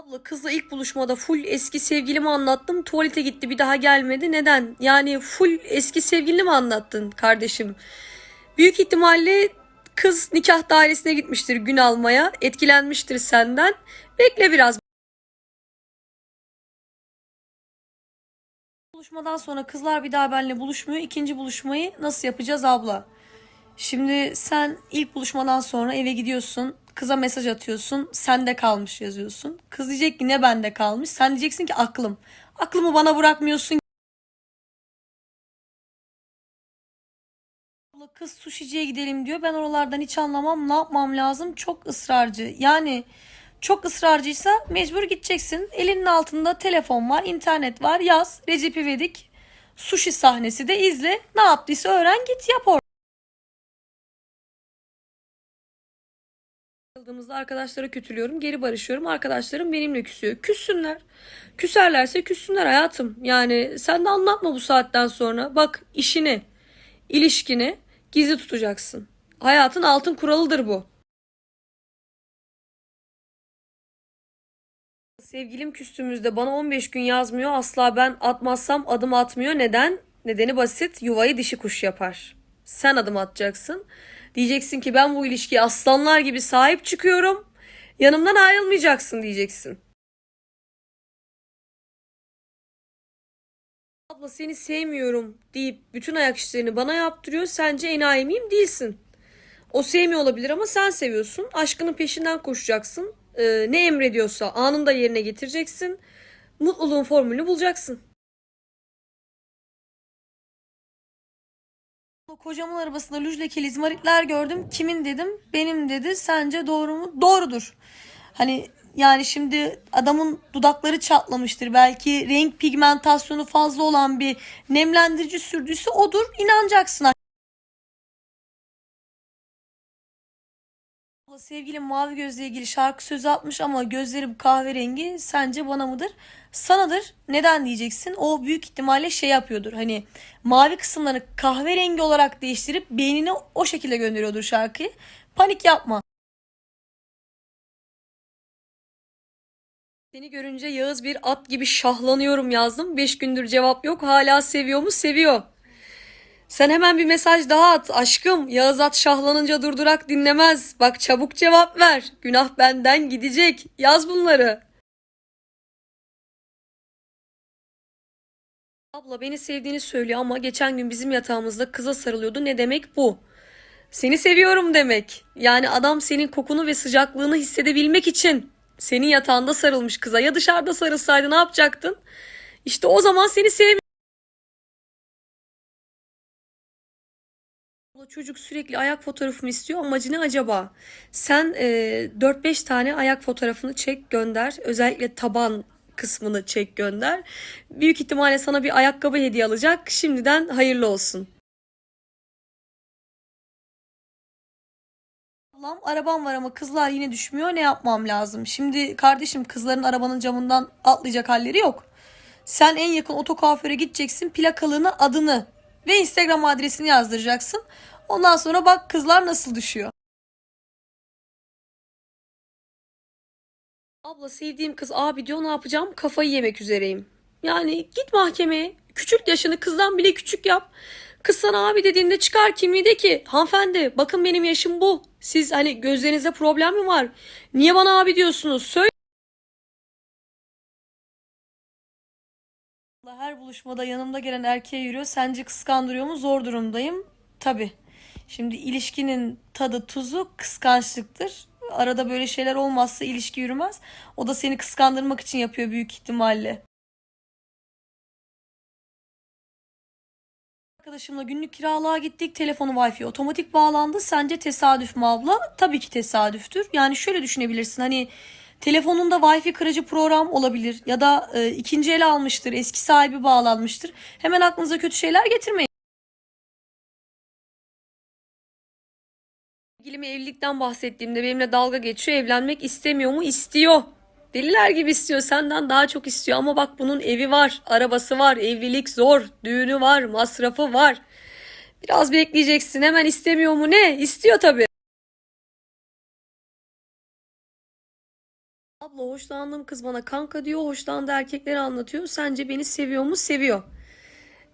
Abla kızla ilk buluşmada full eski sevgilimi anlattım. Tuvalete gitti bir daha gelmedi. Neden? Yani full eski sevgilini mi anlattın kardeşim? Büyük ihtimalle kız nikah dairesine gitmiştir gün almaya. Etkilenmiştir senden. Bekle biraz. Buluşmadan sonra kızlar bir daha benimle buluşmuyor. İkinci buluşmayı nasıl yapacağız abla? Şimdi sen ilk buluşmadan sonra eve gidiyorsun. Kıza mesaj atıyorsun. Sende kalmış yazıyorsun. Kız diyecek ki ne bende kalmış. Sen diyeceksin ki aklım. Aklımı bana bırakmıyorsun. Kız suşiciye gidelim diyor. Ben oralardan hiç anlamam. Ne yapmam lazım? Çok ısrarcı. Yani çok ısrarcıysa mecbur gideceksin. Elinin altında telefon var, internet var. Yaz Recep İvedik sushi sahnesi de izle. Ne yaptıysa öğren git yap orada. Ayrıldığımızda arkadaşlara kötülüyorum. Geri barışıyorum. Arkadaşlarım benimle küsüyor. Küssünler. Küserlerse küssünler hayatım. Yani sen de anlatma bu saatten sonra. Bak işini, ilişkini gizli tutacaksın. Hayatın altın kuralıdır bu. Sevgilim küstüğümüzde bana 15 gün yazmıyor. Asla ben atmazsam adım atmıyor. Neden? Nedeni basit. Yuvayı dişi kuş yapar. Sen adım atacaksın. Diyeceksin ki ben bu ilişkiye aslanlar gibi sahip çıkıyorum. Yanımdan ayrılmayacaksın diyeceksin. Abla seni sevmiyorum deyip bütün ayak işlerini bana yaptırıyor. Sence enayi miyim? Değilsin. O sevmiyor olabilir ama sen seviyorsun. Aşkının peşinden koşacaksın. Ee, ne emrediyorsa anında yerine getireceksin. Mutluluğun formülünü bulacaksın. Kocamın arabasında lüj lekeli izmaritler gördüm. Kimin dedim? Benim dedi. Sence doğru mu? Doğrudur. Hani yani şimdi adamın dudakları çatlamıştır. Belki renk pigmentasyonu fazla olan bir nemlendirici sürdüyse odur. İnanacaksın. Abla Sevgilim mavi gözle ilgili şarkı sözü atmış ama gözlerim kahverengi. Sence bana mıdır? Sanadır. Neden diyeceksin? O büyük ihtimalle şey yapıyordur. Hani mavi kısımlarını kahverengi olarak değiştirip beynine o şekilde gönderiyordur şarkıyı. Panik yapma. Seni görünce Yağız bir at gibi şahlanıyorum yazdım. Beş gündür cevap yok. Hala seviyor mu? Seviyor. Sen hemen bir mesaj daha at. Aşkım Yağız at şahlanınca durdurak dinlemez. Bak çabuk cevap ver. Günah benden gidecek. Yaz bunları. Abla beni sevdiğini söylüyor ama geçen gün bizim yatağımızda kıza sarılıyordu. Ne demek bu? Seni seviyorum demek. Yani adam senin kokunu ve sıcaklığını hissedebilmek için senin yatağında sarılmış kıza. Ya dışarıda sarılsaydı ne yapacaktın? İşte o zaman seni sevmiyor. Çocuk sürekli ayak fotoğrafımı istiyor. Amacı ne acaba? Sen e, 4-5 tane ayak fotoğrafını çek gönder. Özellikle taban kısmını çek gönder. Büyük ihtimalle sana bir ayakkabı hediye alacak. Şimdiden hayırlı olsun. Ablam arabam var ama kızlar yine düşmüyor. Ne yapmam lazım? Şimdi kardeşim kızların arabanın camından atlayacak halleri yok. Sen en yakın otokuaföre gideceksin. Plakalığını, adını ve Instagram adresini yazdıracaksın. Ondan sonra bak kızlar nasıl düşüyor. Abla sevdiğim kız abi diyor ne yapacağım? Kafayı yemek üzereyim. Yani git mahkemeye. Küçük yaşını kızdan bile küçük yap. Kız sana abi dediğinde çıkar kimliği de ki hanımefendi bakın benim yaşım bu. Siz hani gözlerinizde problem mi var? Niye bana abi diyorsunuz? Söyle. Her buluşmada yanımda gelen erkeğe yürüyor. Sence kıskandırıyor mu? Zor durumdayım. Tabii. Şimdi ilişkinin tadı tuzu kıskançlıktır. Arada böyle şeyler olmazsa ilişki yürümez. O da seni kıskandırmak için yapıyor büyük ihtimalle. Arkadaşımla günlük kiralığa gittik. Telefonu Wi-Fi otomatik bağlandı. Sence tesadüf mü abla? Tabii ki tesadüftür. Yani şöyle düşünebilirsin. Hani telefonunda Wi-Fi kırıcı program olabilir ya da e, ikinci el almıştır, eski sahibi bağlanmıştır. Hemen aklınıza kötü şeyler getirmeyin. Sevgilime evlilikten bahsettiğimde benimle dalga geçiyor. Evlenmek istemiyor mu? İstiyor. Deliler gibi istiyor. Senden daha çok istiyor. Ama bak bunun evi var, arabası var, evlilik zor, düğünü var, masrafı var. Biraz bekleyeceksin. Hemen istemiyor mu? Ne? İstiyor tabii. Abla hoşlandığım kız bana kanka diyor, hoşlandığı erkekleri anlatıyor. Sence beni seviyor mu? Seviyor.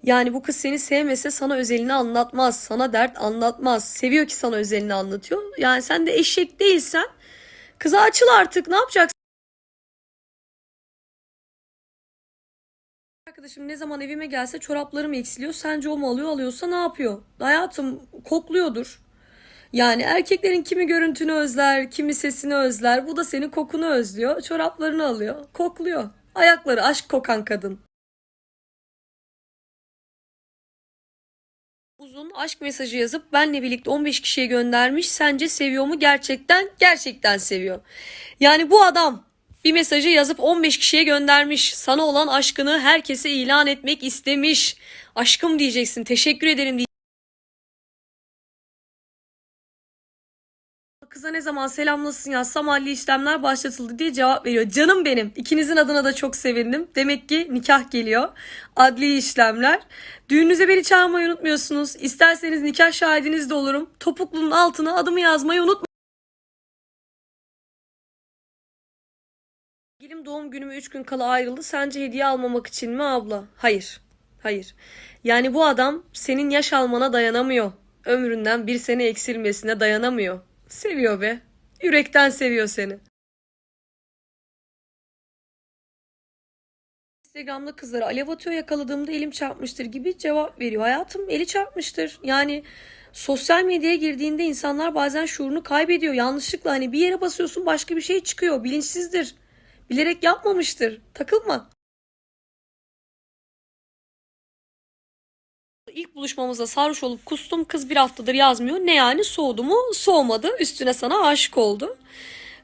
Yani bu kız seni sevmese sana özelini anlatmaz. Sana dert anlatmaz. Seviyor ki sana özelini anlatıyor. Yani sen de eşek değilsen kıza açıl artık. Ne yapacaksın? Arkadaşım ne zaman evime gelse çoraplarım eksiliyor. Sence o mu alıyor? Alıyorsa ne yapıyor? Hayatım kokluyordur. Yani erkeklerin kimi görüntünü özler, kimi sesini özler. Bu da senin kokunu özlüyor. Çoraplarını alıyor, kokluyor. Ayakları aşk kokan kadın. Uzun aşk mesajı yazıp benle birlikte 15 kişiye göndermiş. Sence seviyor mu? Gerçekten, gerçekten seviyor. Yani bu adam bir mesajı yazıp 15 kişiye göndermiş. Sana olan aşkını herkese ilan etmek istemiş. Aşkım diyeceksin, teşekkür ederim diyeceksin. Kıza ne zaman selamlasın yazsam adli işlemler başlatıldı diye cevap veriyor. Canım benim. İkinizin adına da çok sevindim. Demek ki nikah geliyor. Adli işlemler. Düğününüze beni çağırmayı unutmuyorsunuz. İsterseniz nikah şahidiniz de olurum. Topuklunun altına adımı yazmayı unutmayın. Sevgilim doğum günüme 3 gün kala ayrıldı. Sence hediye almamak için mi abla? Hayır. Hayır. Yani bu adam senin yaş almana dayanamıyor. Ömründen bir sene eksilmesine dayanamıyor. Seviyor be. Yürekten seviyor seni. Instagram'da kızlara alev atıyor yakaladığımda elim çarpmıştır gibi cevap veriyor. Hayatım eli çarpmıştır. Yani sosyal medyaya girdiğinde insanlar bazen şuurunu kaybediyor. Yanlışlıkla hani bir yere basıyorsun başka bir şey çıkıyor. Bilinçsizdir. Bilerek yapmamıştır. Takılma. İlk buluşmamızda sarhoş olup kustum kız bir haftadır yazmıyor. Ne yani soğudu mu? Soğumadı. Üstüne sana aşık oldu.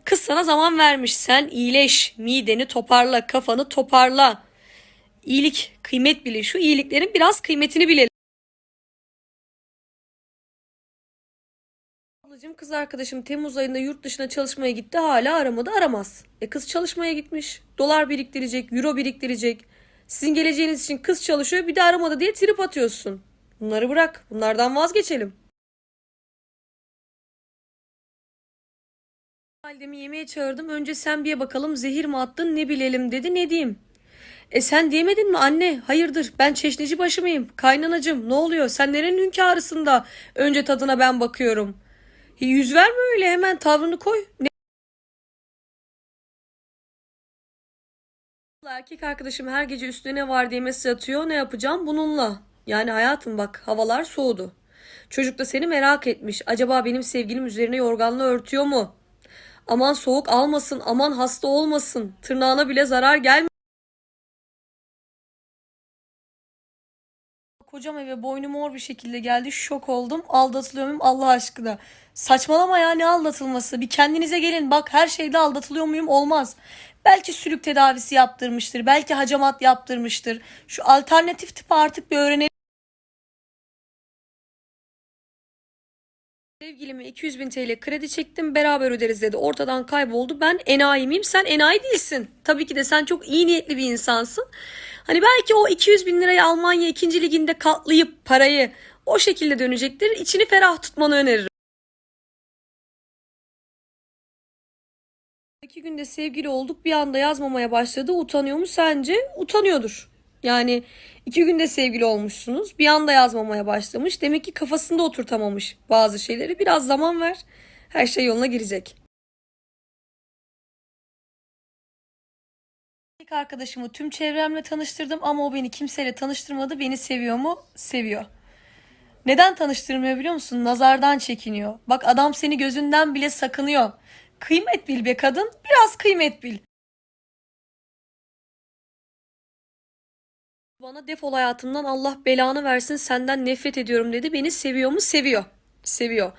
Kız sana zaman vermiş. Sen iyileş. Mideni toparla. Kafanı toparla. İyilik, kıymet bilin. Şu iyiliklerin biraz kıymetini bilelim. Ablacığım kız arkadaşım Temmuz ayında yurt dışına çalışmaya gitti. Hala aramadı aramaz. E kız çalışmaya gitmiş. Dolar biriktirecek, euro biriktirecek. Sizin geleceğiniz için kız çalışıyor bir de aramadı diye trip atıyorsun. Bunları bırak. Bunlardan vazgeçelim. Validemi yemeğe çağırdım. Önce sen bir bakalım zehir mi attın ne bilelim dedi. Ne diyeyim? E sen diyemedin mi anne? Hayırdır ben çeşnici başı mıyım? Kaynanacım ne oluyor? Sen nerenin hünkârısın da önce tadına ben bakıyorum. E, yüz verme öyle hemen tavrını koy. Ne? Erkek arkadaşım her gece üstüne ne var diye mesaj atıyor. Ne yapacağım bununla? Yani hayatım bak havalar soğudu. Çocuk da seni merak etmiş. Acaba benim sevgilim üzerine yorganla örtüyor mu? Aman soğuk almasın, aman hasta olmasın. Tırnağına bile zarar gelmesin. Kocam eve boynu mor bir şekilde geldi. Şok oldum. Aldatılıyor muyum Allah aşkına? Saçmalama ya ne aldatılması? Bir kendinize gelin. Bak her şeyde aldatılıyor muyum? Olmaz. Belki sülük tedavisi yaptırmıştır. Belki hacamat yaptırmıştır. Şu alternatif tipi artık bir öğrenelim. Sevgilime 200 bin TL kredi çektim beraber öderiz dedi. Ortadan kayboldu. Ben enayi miyim? Sen enayi değilsin. Tabii ki de sen çok iyi niyetli bir insansın. Hani belki o 200 bin lirayı Almanya 2. liginde katlayıp parayı o şekilde dönecektir. İçini ferah tutmanı öneririm. İki günde sevgili olduk bir anda yazmamaya başladı. Utanıyor mu sence? Utanıyordur. Yani iki günde sevgili olmuşsunuz. Bir anda yazmamaya başlamış. Demek ki kafasında oturtamamış bazı şeyleri. Biraz zaman ver. Her şey yoluna girecek. İlk arkadaşımı tüm çevremle tanıştırdım ama o beni kimseyle tanıştırmadı. Beni seviyor mu? Seviyor. Neden tanıştırmıyor biliyor musun? Nazardan çekiniyor. Bak adam seni gözünden bile sakınıyor. Kıymet bil be kadın. Biraz kıymet bil. Bana defol hayatımdan Allah belanı versin senden nefret ediyorum dedi. Beni seviyor mu? Seviyor. Seviyor.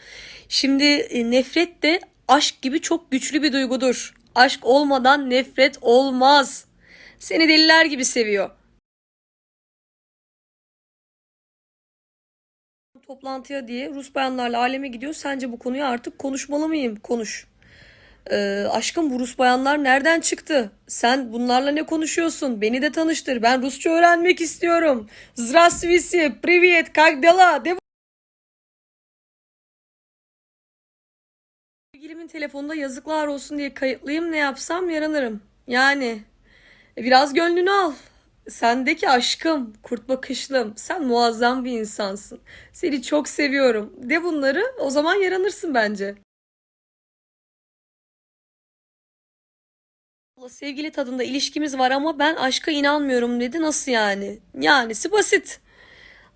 Şimdi e, nefret de aşk gibi çok güçlü bir duygudur. Aşk olmadan nefret olmaz. Seni deliler gibi seviyor. Toplantıya diye Rus bayanlarla aleme gidiyor. Sence bu konuyu artık konuşmalı mıyım? Konuş Ee, aşkım bu Rus bayanlar nereden çıktı? Sen bunlarla ne konuşuyorsun? Beni de tanıştır. Ben Rusça öğrenmek istiyorum. Здравствуйте, привет, как дела? De Sevgilimin telefonunda yazıklar olsun diye kayıtlıyım ne yapsam yaranırım. Yani e, biraz gönlünü al. Sendeki aşkım, kurt bakışlım, sen muazzam bir insansın. Seni çok seviyorum. De bunları o zaman yaranırsın bence. Sevgili tadında ilişkimiz var ama ben aşka inanmıyorum dedi. Nasıl yani? Yanisi basit.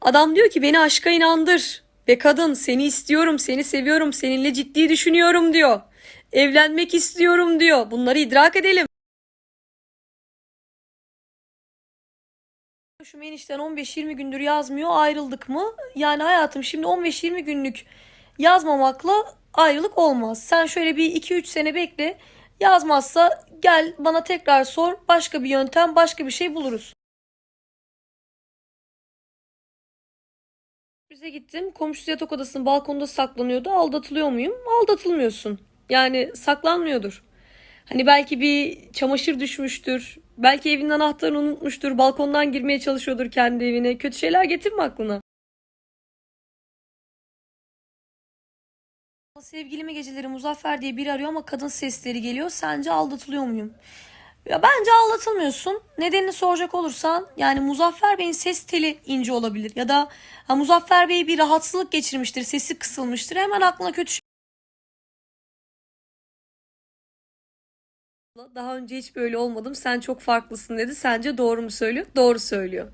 Adam diyor ki beni aşka inandır. Ve kadın seni istiyorum, seni seviyorum, seninle ciddi düşünüyorum diyor. Evlenmek istiyorum diyor. Bunları idrak edelim. Şu enişten 15-20 gündür yazmıyor ayrıldık mı? Yani hayatım şimdi 15-20 günlük yazmamakla ayrılık olmaz. Sen şöyle bir 2-3 sene bekle. Yazmazsa gel bana tekrar sor. Başka bir yöntem, başka bir şey buluruz. Bize gittim. Komşusu yatak odasının balkonda saklanıyordu. Aldatılıyor muyum? Aldatılmıyorsun. Yani saklanmıyordur. Hani belki bir çamaşır düşmüştür. Belki evinin anahtarını unutmuştur. Balkondan girmeye çalışıyordur kendi evine. Kötü şeyler getirme aklına. Sevgilimi geceleri Muzaffer diye biri arıyor ama kadın sesleri geliyor. Sence aldatılıyor muyum? Ya bence aldatılmıyorsun. Nedenini soracak olursan yani Muzaffer Bey'in ses teli ince olabilir ya da ha, Muzaffer Bey bir rahatsızlık geçirmiştir, sesi kısılmıştır. Hemen aklına kötü şey Daha önce hiç böyle olmadım. Sen çok farklısın dedi. Sence doğru mu söylüyor? Doğru söylüyor.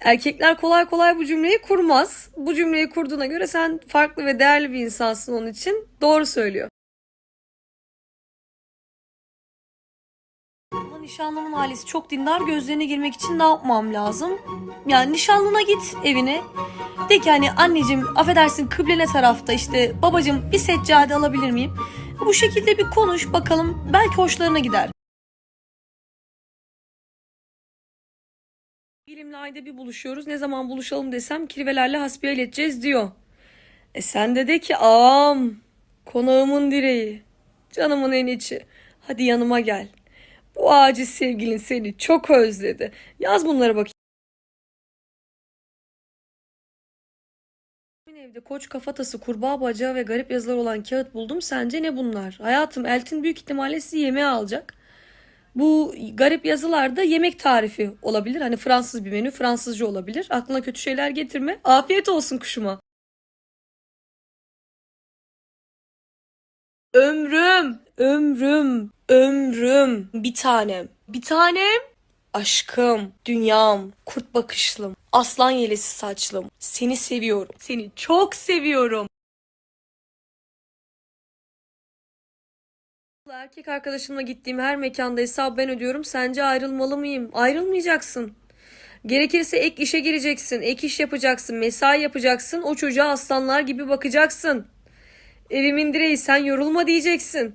Erkekler kolay kolay bu cümleyi kurmaz. Bu cümleyi kurduğuna göre sen farklı ve değerli bir insansın onun için. Doğru söylüyor. Nişanlımın ailesi çok dindar. Gözlerine girmek için ne yapmam lazım? Yani nişanlına git evine. De ki hani anneciğim affedersin kıble ne tarafta işte babacığım bir seccade alabilir miyim? Bu şekilde bir konuş bakalım belki hoşlarına gider. Bilimle ayda bir buluşuyoruz. Ne zaman buluşalım desem kirvelerle hasbihal edeceğiz diyor. E sen de de ki ağam konağımın direği canımın en içi hadi yanıma gel. Bu aciz sevgilin seni çok özledi. Yaz bunları bakayım. Evde koç kafatası, kurbağa bacağı ve garip yazılar olan kağıt buldum. Sence ne bunlar? Hayatım Eltin büyük ihtimalle sizi yemeğe alacak. Bu garip yazılarda yemek tarifi olabilir. Hani Fransız bir menü, Fransızca olabilir. Aklına kötü şeyler getirme. Afiyet olsun kuşuma. Ömrüm, ömrüm, ömrüm, bir tanem, bir tanem, aşkım, dünyam, kurt bakışlım, aslan yelesi saçlım. Seni seviyorum, seni çok seviyorum. Erkek arkadaşımla gittiğim her mekanda hesabı ben ödüyorum. Sence ayrılmalı mıyım? Ayrılmayacaksın. Gerekirse ek işe gireceksin, ek iş yapacaksın, mesai yapacaksın. O çocuğa aslanlar gibi bakacaksın. Evimin direği sen yorulma diyeceksin.